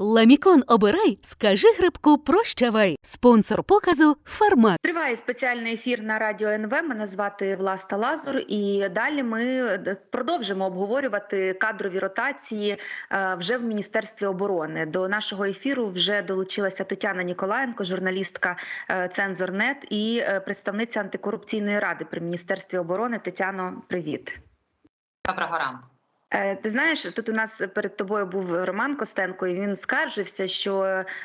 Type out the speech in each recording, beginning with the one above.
Ламікон обирай, скажи грибку прощавай. Спонсор показу Фармак. Триває спеціальний ефір на радіо НВ. Мене звати Власта Лазур, і далі ми продовжимо обговорювати кадрові ротації е, вже в Міністерстві оборони. До нашого ефіру вже долучилася Тетяна Ніколаєнко, журналістка е, Цензорнет і е, представниця антикорупційної ради при міністерстві оборони. Тетяно, привіт. Доброго ранку. Е, Ти знаєш, тут у нас перед тобою був Роман Костенко, і він скаржився, що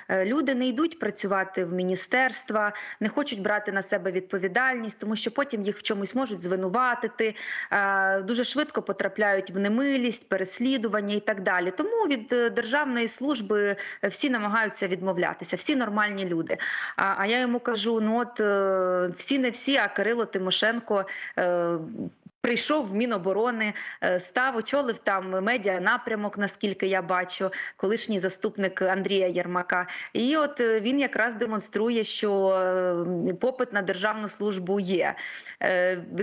е, люди не йдуть працювати в міністерства, не хочуть брати на себе відповідальність, тому що потім їх в чомусь можуть звинуватити, е, дуже швидко потрапляють в немилість, переслідування і так далі. Тому від державної служби всі намагаються відмовлятися, всі нормальні люди. А, я йому кажу: ну от всі не всі, а Кирило Тимошенко. Прийшов в Міноборони, е, став, очолив там медіа напрямок, наскільки я бачу, колишній заступник Андрія Єрмака. І от е, він якраз демонструє, що е, попит на державну службу є.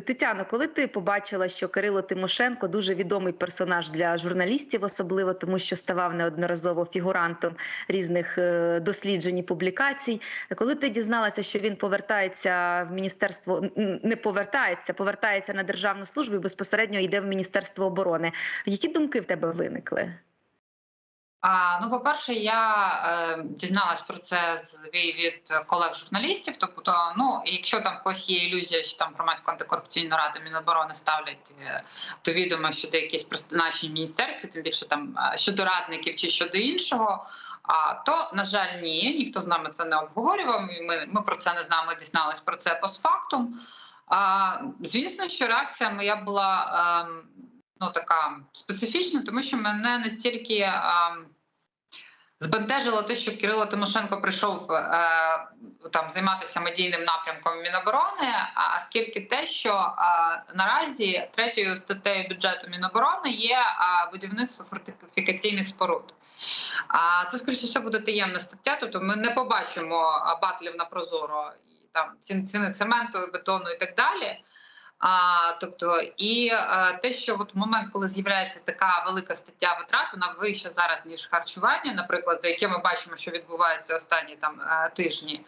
Тетяно, коли ти побачила, що Кирило Тимошенко дуже відомий персонаж для журналістів, особливо тому, що ставав неодноразово фігурантом різних досліджень і публікацій. Коли ти дізналася, що він повертається в міністерство, не повертається, повертається на державну службу і безпосередньо йде в міністерство оборони. Які думки в тебе виникли? А, ну, по-перше, я е, дізналась про це від колег-журналістів. Тобто, ну, якщо там когось є ілюзія, що там громадську антикорупційну раду Міноборони ставлять е, то відомо щодо якісь призначень в міністерстві, тим більше там е, щодо радників чи щодо іншого. А то, на жаль, ні, ніхто з нами це не обговорював. Ми, ми про це не знаємо, дізналися про це постфактум. А, звісно, що реакція моя була. ем, ну така специфічна, тому що мене настільки а, збентежило те, що Кирило Тимошенко прийшов е, там займатися медійним напрямком Міноборони. А скільки те, що е, наразі третьою статтею бюджету Міноборони є е, будівництво фортифікаційних споруд. А це скоріше буде таємна стаття, тобто ми не побачимо батлів на прозоро там ціни, цементу, бетону і так далі. А, тобто, і а, те, що от в момент, коли з'являється така велика стаття витрат, вона вища зараз ніж харчування, наприклад, за яке ми бачимо, що відбувається останні там е, тижні.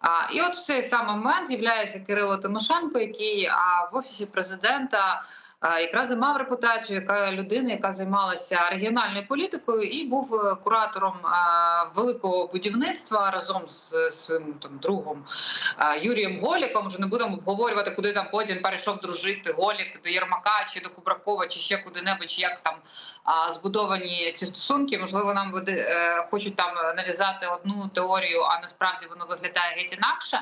А, і от в цей самий момент з'являється Кирило Тимошенко, який а, в офісі президента якраз і мав репутацію, яка людина, яка займалася регіональною політикою, і був е, куратором великого будівництва разом з своїм там другом Юрієм Голіком. Вже не будемо обговорювати, куди там потім перейшов дружити Голік до Єрмака чи до Кубракова, чи ще куди-небудь, чи як там збудовані ці стосунки. Можливо, нам е, хочуть там нав'язати одну теорію, а насправді воно виглядає геть інакше.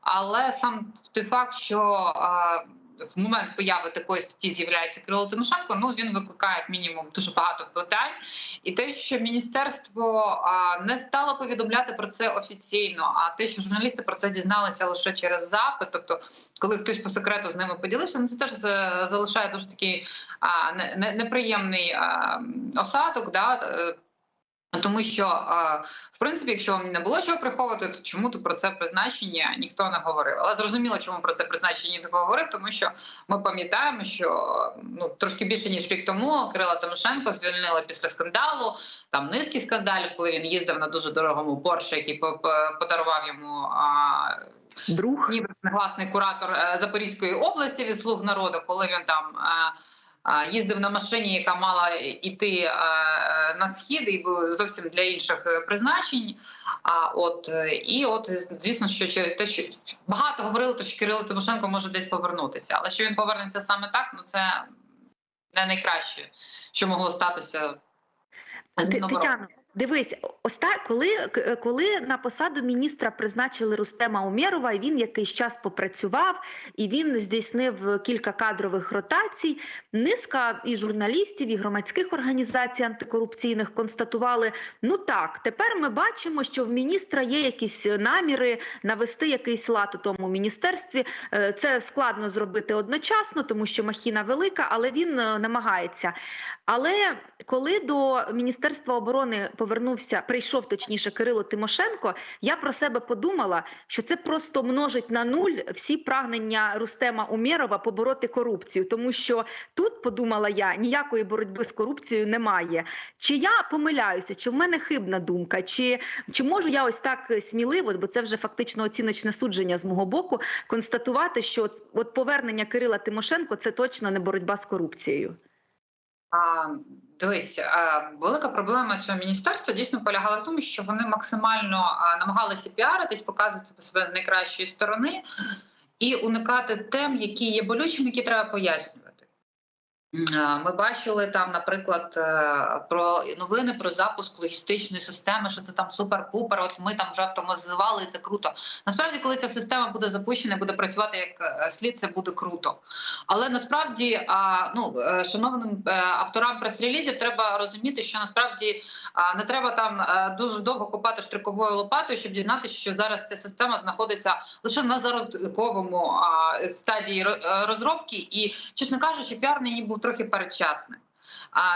Але сам той факт, що в момент появи такої статті з'являється Кирило Тимошенко, ну він викликає мінімум дуже багато питань. І те, що міністерство а, не стало повідомляти про це офіційно, а те, що журналісти про це дізналися лише через запит, тобто, коли хтось по секрету з ними поділився, ну це теж залишає дуже такий а, не, не- неприємний а, осадок. Да, е, тому що, е, в принципі, якщо вам не було чого приховувати, то чому то про це призначення ніхто не говорив. Але зрозуміло, чому про це призначення ніхто говорив, тому що ми пам'ятаємо, що ну трошки більше ніж рік тому Кирила Тимошенко звільнили після скандалу. Там низки скандалів, коли він їздив на дуже дорогому Порше, який по- по- подарував йому. А, Друг ніби негласний куратор е, Запорізької області від слуг народу, коли він там. Е, е, Їздив на машині, яка мала йти е, на схід, і був зовсім для інших е, призначень. А от е, і от звісно, що через те, що багато говорили, то що Кирило Тимошенко може десь повернутися, але що він повернеться саме так, ну це не найкраще, що могло статися з Тетяна. Дивись, оста коли, коли на посаду міністра призначили Рустема Умєрова, і він якийсь час попрацював, і він здійснив кілька кадрових ротацій. Низка і журналістів, і громадських організацій антикорупційних констатували: ну так, тепер ми бачимо, що в міністра є якісь наміри навести якийсь лад у тому міністерстві. Е, Це складно зробити одночасно, тому що махіна велика, але він е, намагається. Але коли до Міністерства оборони повернувся, прийшов точніше Кирило Тимошенко, я про себе подумала, що це просто множить на нуль всі прагнення Рустема Умєрова побороти корупцію, тому що тут подумала я ніякої боротьби з корупцією немає. Чи я помиляюся, чи в мене хибна думка, чи, чи можу я ось так сміливо, бо це вже фактично оціночне судження з мого боку, констатувати, що от- повернення Кирила Тимошенко це точно не боротьба з корупцією. А, дивись, велика проблема цього міністерства дійсно полягала в тому, що вони максимально намагалися піаритись, показувати себе з найкращої сторони і уникати тем, які є болючими, які треба пояснювати. А, Ми бачили там, наприклад, е, про новини про запуск логістичної системи, що це там супер-пупер. От ми там вже автоматизували, і це круто. Насправді, коли ця система буде запущена, буде працювати як е, слід, це буде круто. Але насправді, ну е, шановним е, авторам прес-релізів треба розуміти, що насправді не треба там е, дуже довго копати штриковою лопатою, щоб дізнатися, що зараз ця система знаходиться лише на зародковому стадії е, розробки, і чесно кажучи, піар ній був трохи передчасним.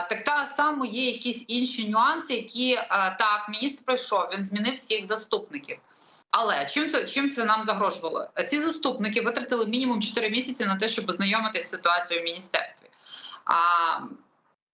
Так та само є якісь інші нюанси, які е, так міністр пройшов. Він змінив всіх заступників. Але чим це чим це нам загрожувало? Ці заступники витратили мінімум 4 місяці на те, щоб ознайомитися з ситуацією в міністерстві. А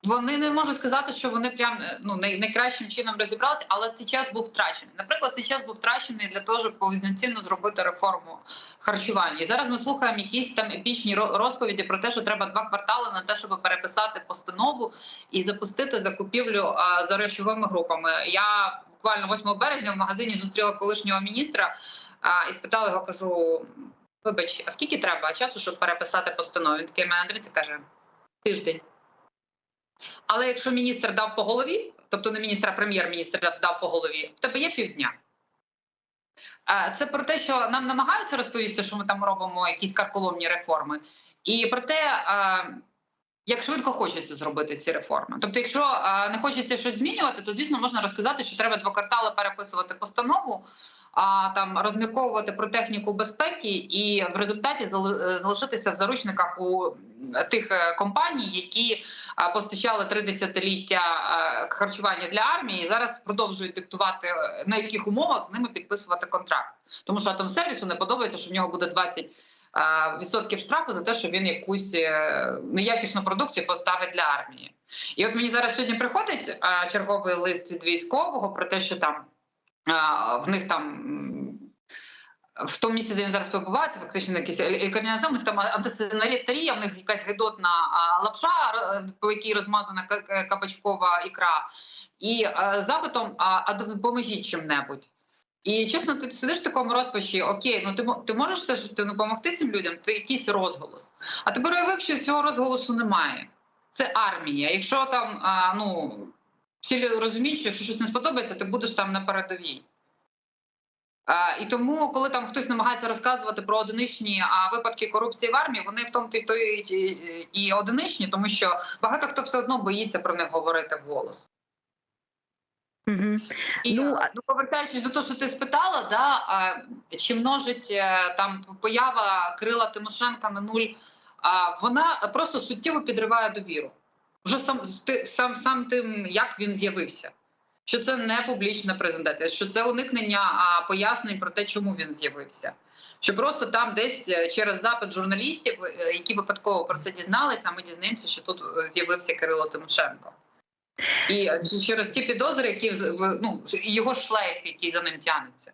вони не можуть сказати, що вони прям ну найкращим чином розібралися, але цей час був втрачений. Наприклад, цей час був втрачений для того, щоб повноцінно зробити реформу харчування. І зараз ми слухаємо якісь там епічні ро- розповіді про те, що треба два квартали на те, щоб переписати постанову і запустити закупівлю за речовими групами. Я буквально 8 березня в магазині зустріла колишнього міністра і спитала його, кажу: вибач, а скільки треба часу, щоб переписати постанову? Він такий мене дивиться, каже: тиждень. Але якщо міністр дав по голові, тобто не міністр, а прем'єр-міністр дав по голові, в тебе є півдня. Е, Це про те, що нам намагаються розповісти, що ми там робимо якісь карколомні реформи, і про те, е, як швидко хочеться зробити ці реформи. Тобто, якщо е, не хочеться щось змінювати, то звісно можна розказати, що треба два квартали переписувати постанову, а там розмірковувати про техніку безпеки, і в результаті е, залишитися в заручниках у тих е, компаній, які постачали три десятиліття харчування для армії, і зараз продовжують диктувати е, на яких умовах з ними підписувати контракт. Тому що атомсервісу не подобається, що в нього буде 20 а, відсотків штрафу за те, що він якусь е, неякісну продукцію поставить для армії. І от мені зараз сьогодні приходить черговий лист від військового про те, що там в них там. В тому місці, де він зараз перебуває, це фактично якийсь лікарняний зал, в них там антисанітарія, в них якась гидотна лапша, по якій розмазана ка- кабачкова ікра, і а, запитом, а, допоможіть чим-небудь. І чесно, ти сидиш в такому розпачі, окей, ну ти, ти можеш все ж ти допомогти цим людям, це якийсь розголос. А тепер що цього розголосу немає. Це армія. Якщо там ну, всі розуміють, що якщо щось не сподобається, ти будеш там на передовій. А, і тому, коли там хтось намагається розказувати про одиничні а, випадки корупції в армії, вони в тому то то і, і, і одиничні, тому що багато хто все одно боїться про них говорити вголос. Угу. І Ну, ну, ну повертаючись до того, що ти спитала, да, а, чи множить е, там поява Крила Тимошенка на нуль, а, вона просто суттєво підриває довіру. Вже сам сам, сам тим, як він з'явився. Що це не публічна презентація, що це уникнення пояснень про те, чому він з'явився. Що просто там десь е, через запит журналістів, е, які випадково про це дізналися, ми дізнаємося, що тут е, з'явився Кирило Тимошенко. І через ті підозри, які ну, його шлейф, який за ним тягнеться.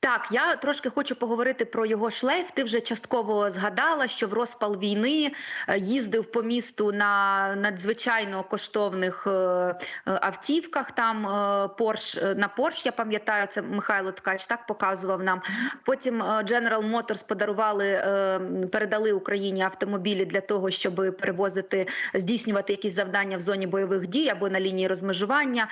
Так, я трошки хочу поговорити про його шлейф. Ти вже частково згадала, що в розпал війни е, їздив по місту на надзвичайно коштовних е, е, автівках. Там Порш на Порш, я пам'ятаю, це Михайло Ткач так показував нам. Потім General Motors подарували, передали Україні автомобілі для того, щоб перевозити, здійснювати якісь завдання в зоні бойових дій або на лінії розмежування,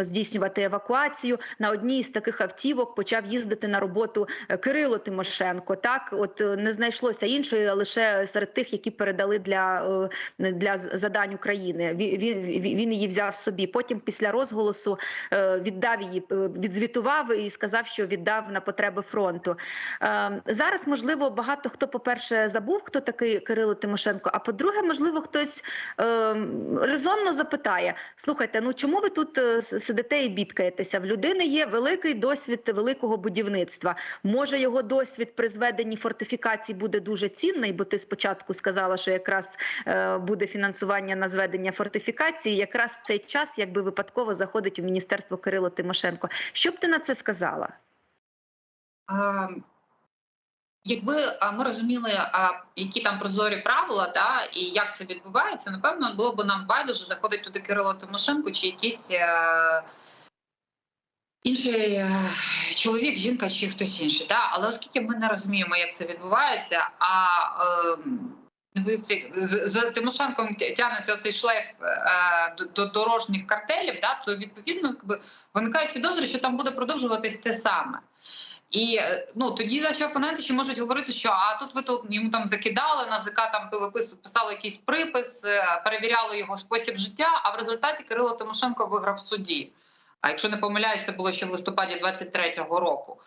здійснювати евакуацію. На одній з таких автівок почав почав їздити на роботу е, Кирило Тимошенко. Так, от е, не знайшлося іншої, а лише серед тих, які передали для, е, для задань України. Він, він, її взяв собі. Потім, після розголосу, е, віддав її, е, відзвітував і сказав, що віддав на потреби фронту. Е, Зараз, можливо, багато хто, по-перше, забув, хто такий Кирило Тимошенко. А по-друге, можливо, хтось е, резонно запитає: слухайте, ну чому ви тут е, сидите і бідкаєтеся? В людини є великий досвід великого будівництва. Може, його досвід при зведенні фортифікацій буде дуже цінний, бо ти спочатку сказала, що якраз е, буде фінансування на зведення фортифікації. Якраз в цей час, якби випадково заходить у міністерство Кирило Тимошенко. Що б ти на це сказала? Е, Якби а, ми розуміли, а, які там прозорі правила, та і як це відбувається, напевно, було б нам байдуже заходить туди Кирило Тимошенко чи якийсь е, інший е, чоловік, жінка чи хтось інший. Та? Але оскільки ми не розуміємо, як це відбувається, а е, ви ці- з, з Тимошенком тя- тягнеться цей шлейф е, до, до дорожніх картелів, да, то відповідно виникають підозри, що там буде продовжуватись те саме. І е, ну тоді наші опоненти ще можуть говорити, що а тут ви тут йому там закидали НАЗК, там випис- писали якийсь припис, е, перевіряли його спосіб життя. А в результаті Кирило Тимошенко виграв в суді. А якщо не помиляюсь, це було ще в листопаді 23-го року.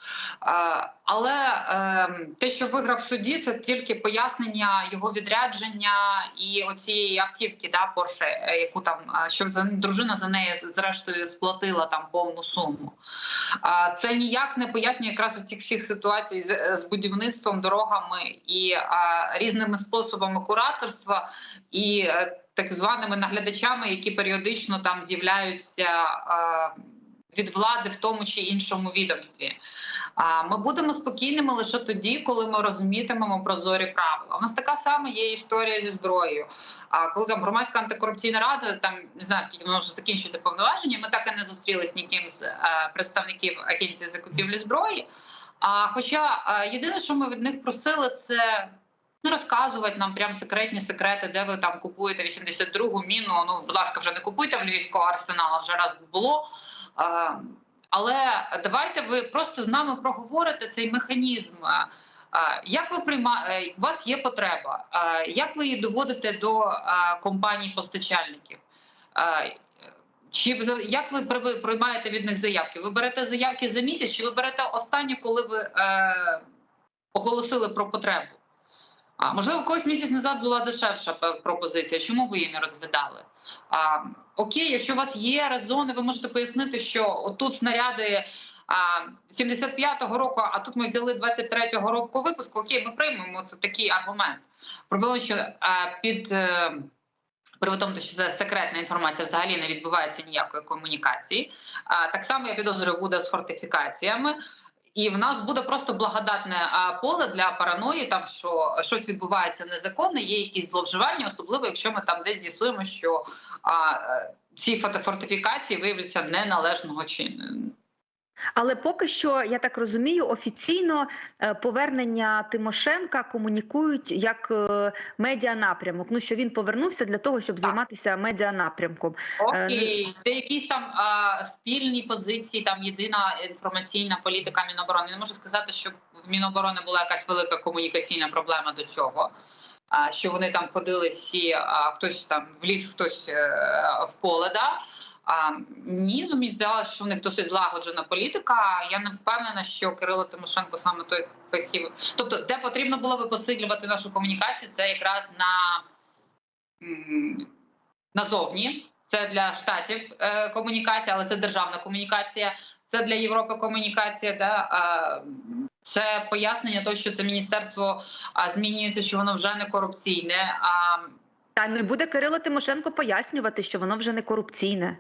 Але е, те, що виграв в суді, це тільки пояснення його відрядження і оцієї автівки, да, Порше, яку там е, що дружина за неї зрештою сплатила там повну суму. Це ніяк не пояснює якраз оцих всіх ситуацій з, з будівництвом, дорогами і різними способами кураторства і е, так званими наглядачами, які періодично там з'являються від влади в тому чи іншому відомстві. Ми будемо спокійними лише тоді, коли ми розумітимемо прозорі правила. У нас така сама є історія зі зброєю. А коли там громадська антикорупційна рада, там не знаю, скільки воно вже закінчується повноваження. Ми так і не зустрілись ніким з е, представників агенції закупівлі зброї. А хоча е, єдине, що ми від них просили, це не розказувати нам прям секретні секрети, де ви там купуєте 82-гу міну. Ну, будь ласка, вже не купуйте в Львівського арсенала, вже раз було. Е, але давайте ви просто з нами проговорите цей механізм. е, е, Як ви приймаєте, у вас є потреба? Як ви її доводите до компаній-постачальників? Чи як ви приймаєте від них заявки? Ви берете заявки за місяць, чи ви берете останнє, коли ви оголосили про потребу? А можливо, когось місяць назад була дешевша пропозиція. Чому ви її не розглядали? А, окей, якщо у вас є резони, ви можете пояснити, що отут снаряди а, 75-го року, а тут ми взяли 23-го року випуску. Окей, ми приймемо це такий аргумент. Проблема, що під е, при що це секретна інформація, взагалі не відбувається ніякої комунікації. Так само я підозрюю, буде з фортифікаціями. І в нас буде просто благодатне поле для параної, там що щось відбувається незаконне, є якісь зловживання, особливо якщо ми там десь з'ясуємо, що а, е, ці фортифікації виявляться неналежного чину. Але поки що, я так розумію, офіційно е, повернення Тимошенка комунікують як е, медіанапрямок. Ну що він повернувся для того, щоб Так. займатися медіанапрямком. Окей, це якісь там а, спільні позиції, там єдина інформаційна політика Міноборони. Не можу сказати, що в Міноборони була якась велика комунікаційна проблема до цього. А, що вони там ходили всі, а хтось там в ліс, хтось е, в поле. Да? А, ні, ну, мені здалося, що в них досить злагоджена політика. Я не впевнена, що Кирило Тимошенко саме той фахів. Тобто, де потрібно було би посилювати нашу комунікацію, це якраз на назовні. Це для штатів е, комунікація, але це державна комунікація. Це для Європи комунікація. Да? А, це пояснення того, що це міністерство а, змінюється, що воно вже не корупційне. А Та не буде Кирило Тимошенко пояснювати, що воно вже не корупційне.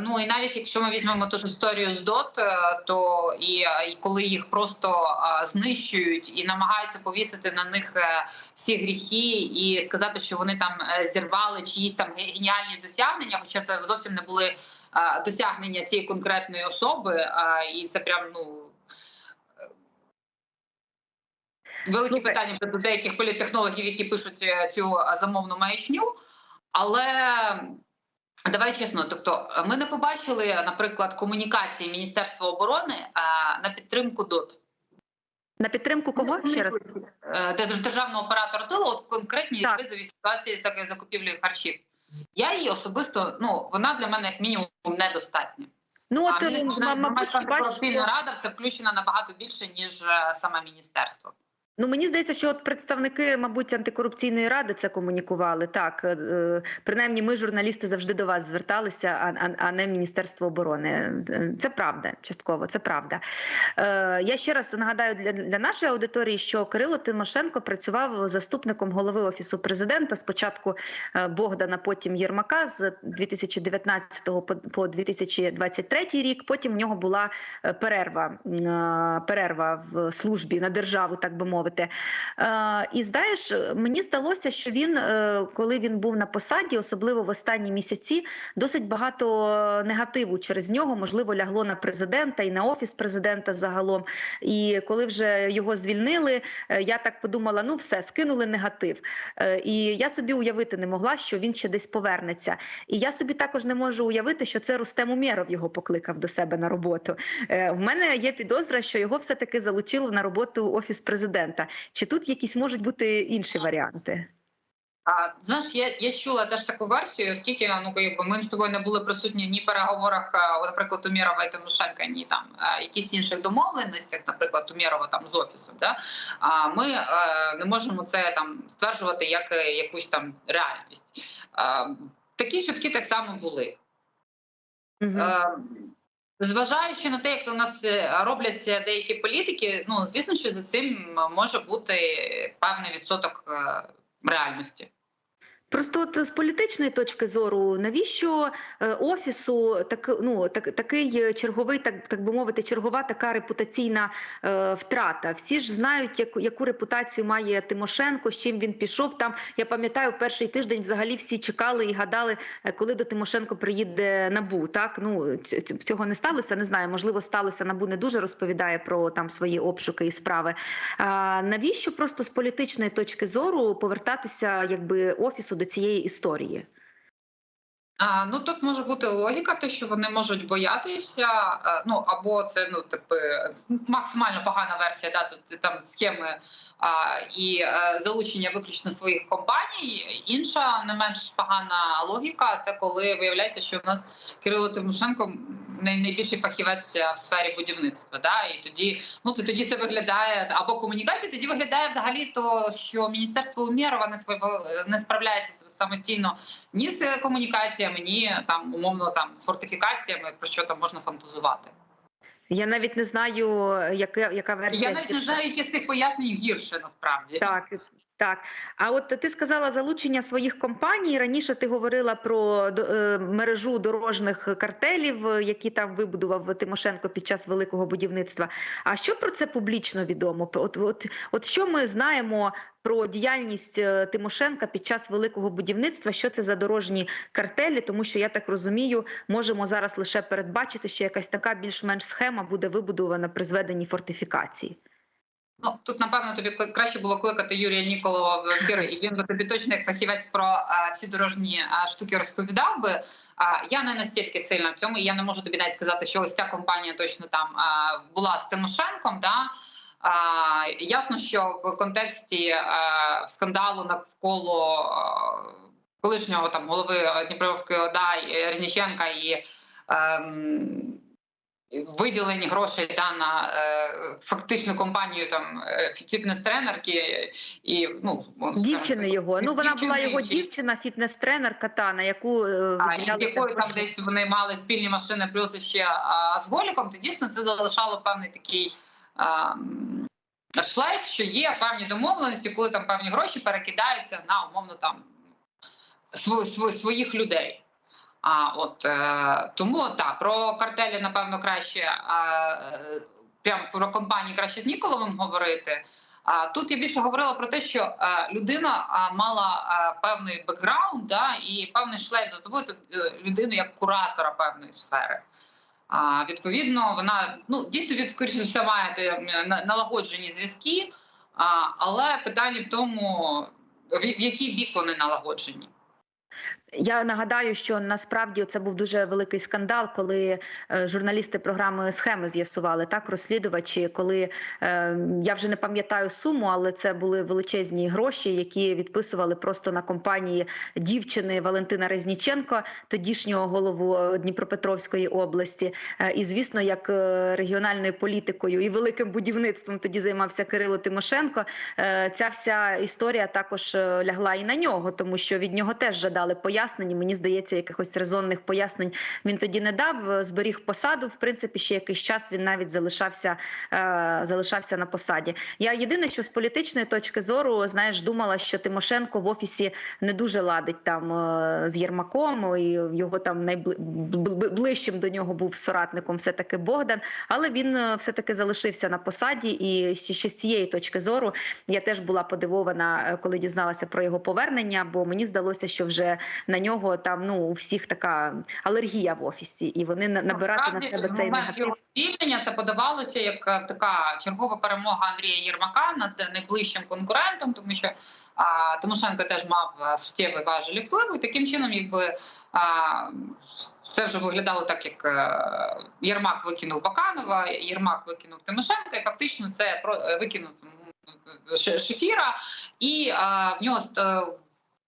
Ну і навіть якщо ми візьмемо ту ж історію з ДОТ, е, то і, е, і коли їх просто знищують і намагаються повісити на них е, всі гріхи і сказати, що вони там зірвали чиїсь там геніальні досягнення, хоча це зовсім не були досягнення цієї конкретної особи, і це прям ну. Великі Слухай. питання вже до деяких політтехнологів, які пишуть цю замовну маячню, але Давай чесно, тобто е, ми не побачили, наприклад, комунікації Міністерства оборони е, на підтримку ДОТ. На підтримку кого ще раз? Е, де державного оператора тилу, от в конкретній Так. кризовій ситуації з закупівлею харчів. Я її особисто, ну вона для мене як мінімум недостатня. Ну от мабуть, рада це включена набагато більше ніж саме міністерство. Ну мені здається, що от представники, мабуть, антикорупційної ради це комунікували. Так, е, е, принаймні, ми, журналісти, завжди до вас зверталися, а, не Міністерство оборони. Е, Це правда, частково, це правда. Я ще раз нагадаю для, для нашої аудиторії, що Кирило Тимошенко працював заступником голови офісу президента. Спочатку Богдана, потім Єрмака з 2019 по, по 2023 рік. Потім в нього була перерва, перерва в службі на державу, так би мовити. Е, І знаєш, мені здалося, що він, е, коли він був на посаді, особливо в останні місяці, досить багато негативу через нього, можливо, лягло на президента і на офіс президента загалом. І коли вже його звільнили, е, я так подумала: ну все, скинули негатив. Е, І я собі уявити не могла, що він ще десь повернеться. І я собі також не можу уявити, що це Рустем Умєров його покликав до себе на роботу. Е, В мене є підозра, що його все таки залучили на роботу офіс президента. Чи тут якісь можуть бути інші варіанти? А, знаєш, я, я чула теж таку версію, оскільки ну якби ми з тобою не були присутні ні в переговорах, а, от, наприклад, Умєрова і Тимошенка, ні там якісь інших домовленостях, наприклад, Умєрова там з офісом. Да? А ми е, не можемо це там стверджувати як е, якусь там реальність. А, такі чутки так само були. Мгм. Е, Зважаючи на те, як у нас е, робляться деякі політики, ну звісно, що за цим може бути певний відсоток е, реальності. Просто от з політичної точки зору, навіщо е, офісу так, ну, так, такий черговий, так, так би мовити, чергова така репутаційна е, втрата? Всі ж знають, яку, яку репутацію має Тимошенко, з чим він пішов. Там я пам'ятаю, в перший тиждень взагалі всі чекали і гадали, е, коли до Тимошенко приїде набу. Так ну ць- ць- цього не сталося. Не знаю, можливо, сталося. Набу не дуже розповідає про там свої обшуки і справи. А, навіщо просто з політичної точки зору повертатися, якби офісу до цієї історії? А, ну тут може бути логіка, те, що вони можуть боятися, е, ну або це ну типу максимально погана версія, да, тут там схеми а, і е, залучення виключно своїх компаній. Інша не менш погана логіка це коли виявляється, що в нас Кирило Тимошенко найбільший фахівець в сфері будівництва. Да? І тоді, ну то тоді це виглядає або комунікація, тоді виглядає взагалі то, що міністерство Умєрова не не справляється самостійно ні з комунікаціями, ні там умовно там з фортифікаціями, про що там можна фантазувати. Я навіть не знаю, яка, яка версія. Я навіть не знаю, яке з цих пояснень гірше насправді. Так, так. А от ти сказала залучення своїх компаній. Раніше ти говорила про е, мережу дорожніх картелів, е, які там вибудував Тимошенко під час великого будівництва. А що про це публічно відомо? От, от, от що ми знаємо про діяльність е, Тимошенка під час великого будівництва? Що це за дорожні картелі? Тому що я так розумію, можемо зараз лише передбачити, що якась така більш-менш схема буде вибудована при зведенні фортифікації. Ну тут напевно тобі краще було кликати Юрія Ніколова в ефір, і він би тобі точно як фахівець про а, ці дорожні а, штуки розповідав би. А я не настільки сильна в цьому. і Я не можу тобі навіть сказати, що ось ця компанія точно там а, була з Тимошенком. Да? А, ясно, що в контексті а, скандалу навколо а, колишнього там голови Дніпровської ОДА і Резніченка і. ем, виділені грошей да, на е, фактичну компанію там е, фітнес-тренерки і ну Дівчини сказати, його. Ну вона була його дівчини, дівчина, фітнес-тренерка та на яку е, а, і якою там десь вони мали спільні машини, плюс ще а, з голіком, то дійсно це залишало певний такий а, шлейф, що є певні домовленості, коли там певні гроші перекидаються на умовно там сво- сво- своїх людей. А от е, тому так, про картелі, напевно, краще е, прям про компанії краще з Ніколовим говорити. А тут я більше говорила про те, що е, людина мала певний бекграунд, да, і певний шлейф за собою тобто, людину як куратора певної сфери. А, відповідно, вона ну дійсно від скоріше має налагоджені зв'язки, але питання в тому, в який бік вони налагоджені. Я нагадаю, що насправді це був дуже великий скандал, коли е, журналісти програми схеми з'ясували так, розслідувачі, коли е, я вже не пам'ятаю суму, але це були величезні гроші, які відписували просто на компанії дівчини Валентина Резніченко, тодішнього голову е, Дніпропетровської області. І звісно, як регіональною політикою і великим будівництвом тоді займався Кирило Тимошенко. Ця вся історія також лягла і на нього, тому що від нього теж жадали пояснень. Мені здається, якихось резонних пояснень він тоді не дав. е, Зберіг посаду. В принципі, ще якийсь час він навіть залишався, е, залишався на посаді. Я єдине, що з політичної точки зору, знаєш, думала, що Тимошенко в офісі не дуже ладить там е, з Єрмаком, і його там найближчим до нього був соратником, все таки Богдан. Але він е, все таки залишився на посаді, і ще з цієї точки зору я теж була подивована, е, коли дізналася про його повернення, бо мені здалося, що вже на нього там ну у всіх така алергія в офісі, і вони на- набирати на себе цей негатив. звільнення це подавалося як е, така чергова перемога Андрія Єрмака над найближчим конкурентом, тому що а, Тимошенко теж мав е, суттєвий важелі впливу, і таким чином, якби а, це вже виглядало так, як е, Єрмак викинув Баканова, Єрмак викинув Тимошенка, і фактично це викинув Шефіра, і а, в нього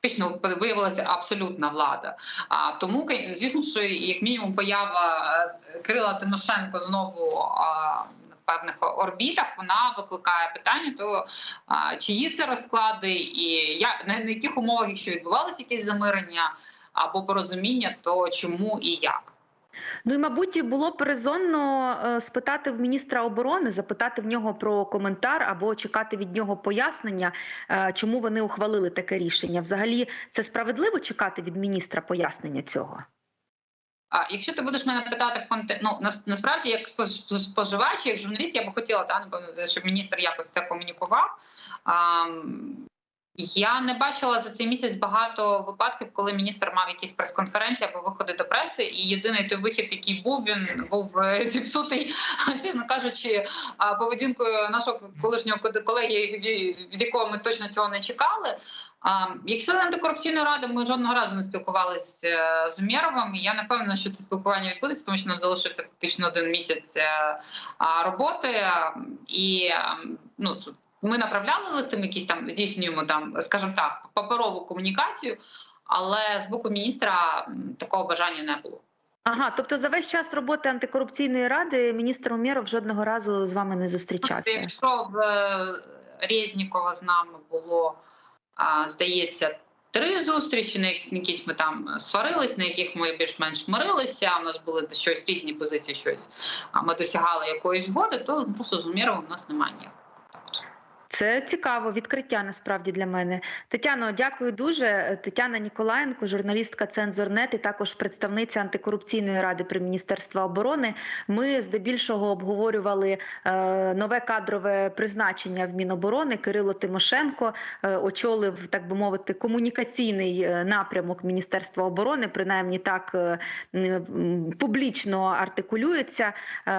фактично виявилася абсолютна влада. А тому, звісно, що як мінімум поява Крила Кирила Тимошенко знову а, в певних орбітах вона викликає питання: то чиї це розклади, і я на, на яких умовах, якщо відбувалося якесь замирення або порозуміння, то чому і як. Ну і мабуть було б резонно е, спитати в міністра оборони, запитати в нього про коментар або чекати від нього пояснення, е, чому вони ухвалили таке рішення. Взагалі, це справедливо чекати від міністра пояснення цього. А якщо ти будеш мене питати в конте... ну нас- насправді, як спож- споживач, як журналіст, я би хотіла та напевно, щоб міністр якось це комунікував. А, я не бачила за цей місяць багато випадків, коли міністр мав якісь прес-конференції або виходи до преси, і єдиний той вихід, який був, він був е, зіпсутий, чесно кажучи, поведінкою нашого колишнього колеги, від- якого ми точно цього не чекали. А, Як член антикорупційної ради, ми жодного разу не спілкувалися е, з Умєровим. Я не впевнена, що це спілкування відбудеться, тому що нам залишився фактично один місяць е, роботи. І ну, ми направляли листи, ми якісь там здійснюємо там, скажімо так, паперову комунікацію, але з боку міністра такого бажання не було. Ага, тобто за весь час роботи антикорупційної ради міністр Умєров жодного разу з вами не зустрічався. Якщо в е, Резнікова з нами було, здається, три зустрічі, на якісь ми там сварились, на яких ми більш-менш мирилися. У нас були щось різні позиції, щось а, ми досягали якоїсь згоди, то просто з Умєровим у нас немає ніякого. Це цікаво відкриття насправді для мене. Тетяно, дякую дуже. Тетяна Ніколаєнко, журналістка Цензорнет і також представниця антикорупційної ради при Міністерства оборони. Ми здебільшого обговорювали е, нове кадрове призначення в Міноборони. Кирило Тимошенко е, очолив, так би мовити, комунікаційний е, напрямок Міністерства оборони. Принаймні так публічно артикулюється.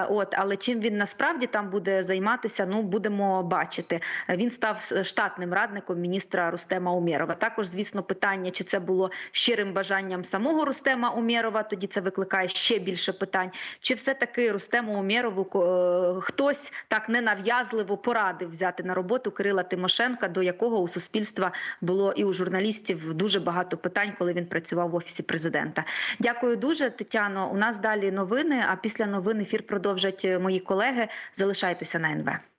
От, але чим він насправді там буде займатися, ну будемо бачити. Він став штатним радником міністра Рустема Умєрова. Також, звісно, питання, чи це було щирим бажанням самого Рустема Умєрова, тоді це викликає ще більше питань. Чи все-таки Рустему Умєрову е, хтось так ненав'язливо порадив взяти на роботу Кирила Тимошенка, до якого у суспільства було і у журналістів дуже багато питань, коли він працював в офісі президента. Дякую дуже, Тетяно. У нас далі новини. А після новин ефір продовжать е, мої колеги. Залишайтеся на НВ.